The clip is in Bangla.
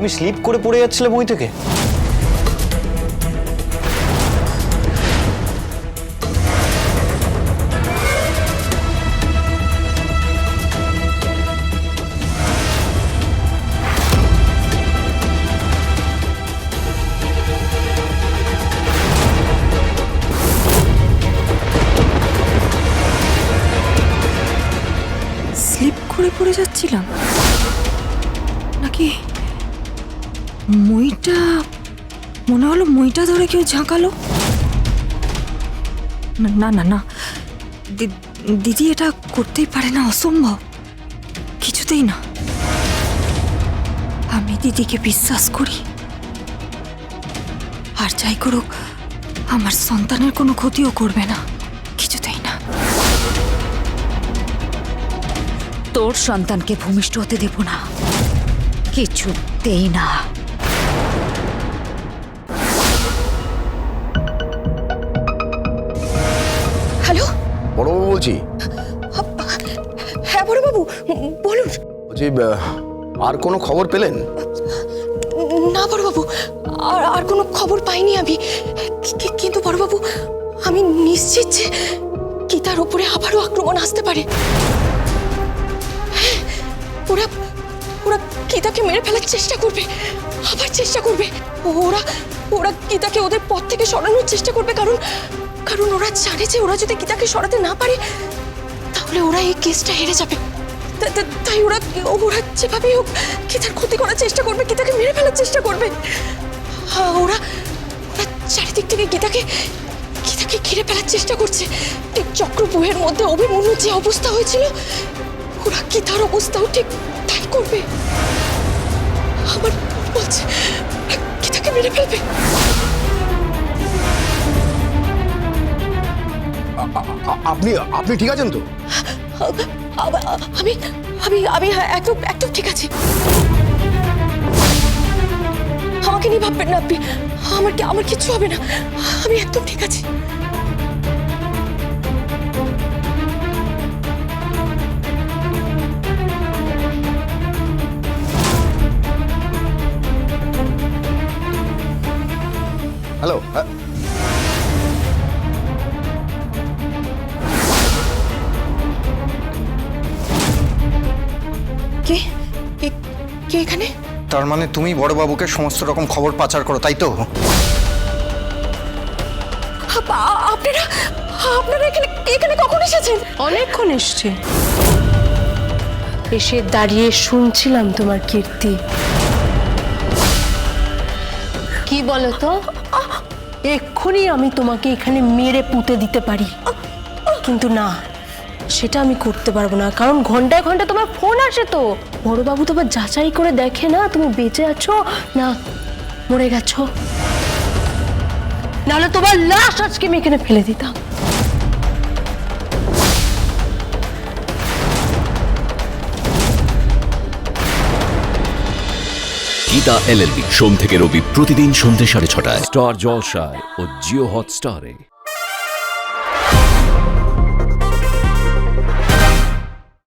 তুমি স্লিপ করে পড়ে যাচ্ছিলে বই থেকে? স্লিপ করে পড়ে যাচ্ছিলাম? নাকি মইটা, মনে হলো মইটা ধরে কেউ ঝাঁকালো। না- না না দিদি এটা করতেই পারে না, অসম্ভব। কিছুতেই না। আমি দিদিকে বিশ্বাস করি। আর যাই করুক, আমার সন্তানের কোনো ক্ষতিও করবে না। কিছুতেই না। তোর সন্তানকে ভূমিষ্ঠ হতে দেব না। কিছুতেই না। বলছি। হ্যাঁ বড়বাবু বলুন। বলছি আর কোনো খবর পেলেন? না বড়বাবু আর আর কোনো খবর পাইনি আমি। কিন্তু বড়বাবু আমি নিশ্চিত যে গীতার ওপরে আবারও আক্রমণ আসতে পারে। হ্যাঁ, ওরা ওরা গীতাকে মেরে ফেলার চেষ্টা করবে আবার চেষ্টা করবে। ওরা ওরা গীতাকে ওদের পথ থেকে সরানোর চেষ্টা করবে কারণ কারণ ওরা জানে যে ওরা যদি গীতাকে সরাতে না পারে, তাহলে ওরা এই কেসটা হেরে যাবে। তাই ওরা ওরা যেভাবেই হোক গীতার ক্ষতি করার চেষ্টা করবে, গীতাকে মেরে ফেলার চেষ্টা করবে। ওরা ওরা চারিদিক থেকে গীতাকে গীতাকে ঘিরে ফেলার চেষ্টা করছে। ঠিক চক্রবুহের মধ্যে অভিমন্যুর যে অবস্থা হয়েছিল, ওরা গীতার অবস্থাও ঠিক তাই করবে। আমার বলছে, গীতাকে মেরে ফেলবে। আপনি আপনি ঠিক আছেন তো? আমি আমি আমি একদম একদম ঠিক আছি। আমাকে নিয়ে ভাববেন না আপনি। আমার কি আমার কিচ্ছু হবে না। আমি একদম ঠিক আছি। হ্যালো এখানে? তার মানে তুমি বড়বাবুকে সমস্ত রকম খবর পাচার করো তাই তো? আপনারা আপনারা এখানে এখানে কখন এসেছেন? অনেকক্ষণ এসছে। এসে দাঁড়িয়ে শুনছিলাম তোমার কীর্তি। কি বলো তো এক্ষুনি আমি তোমাকে এখানে মেরে পুঁতে দিতে পারি। কিন্তু না। সেটা আমি করতে পারব না। কারণ ঘন্টায় ঘণ্টা তোমার ফোন আসে তো। বড়বাবু তোমার যাচাই করে দেখে না তুমি বেঁচে আছো না মরে গেছো? নাহলে তোমার লাশ আজকে আমি এখানে ফেলে দিতাম। গীতা এলএলবি সোম থেকে রবি প্রতিদিন সন্ধ্যে সাড়ে ছটায়। স্টার জলসায় ও জিও হটস্টারে।